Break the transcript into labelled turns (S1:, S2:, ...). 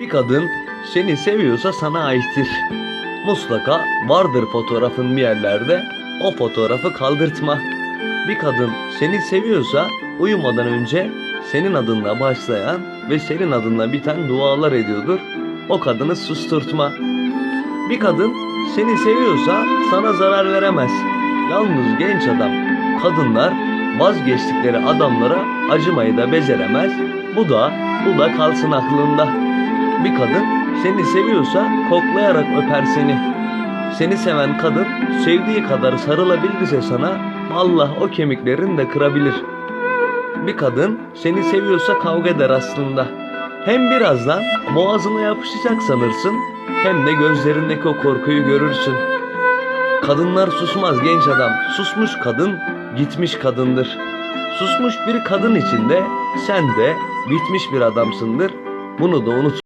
S1: Bir kadın seni seviyorsa sana aittir. Mutlaka vardır fotoğrafın bir yerlerde. O fotoğrafı kaldırtma. Bir kadın seni seviyorsa uyumadan önce senin adınla başlayan ve senin adınla biten dualar ediyordur. O kadını susturtma. Bir kadın seni seviyorsa sana zarar veremez. Yalnız genç adam, kadınlar vazgeçtikleri adamlara acımayı da beceremez. Bu da, bu da kalsın aklında. Bir kadın seni seviyorsa koklayarak öper seni. Seni seven kadın sevdiği kadar sarılabilirse sana Allah o kemiklerini de kırabilir. Bir kadın seni seviyorsa kavga eder aslında. Hem birazdan boğazına yapışacak sanırsın hem de gözlerindeki o korkuyu görürsün. Kadınlar susmaz genç adam. Susmuş kadın gitmiş kadındır. Susmuş bir kadın içinde sen de bitmiş bir adamsındır. Bunu da unut.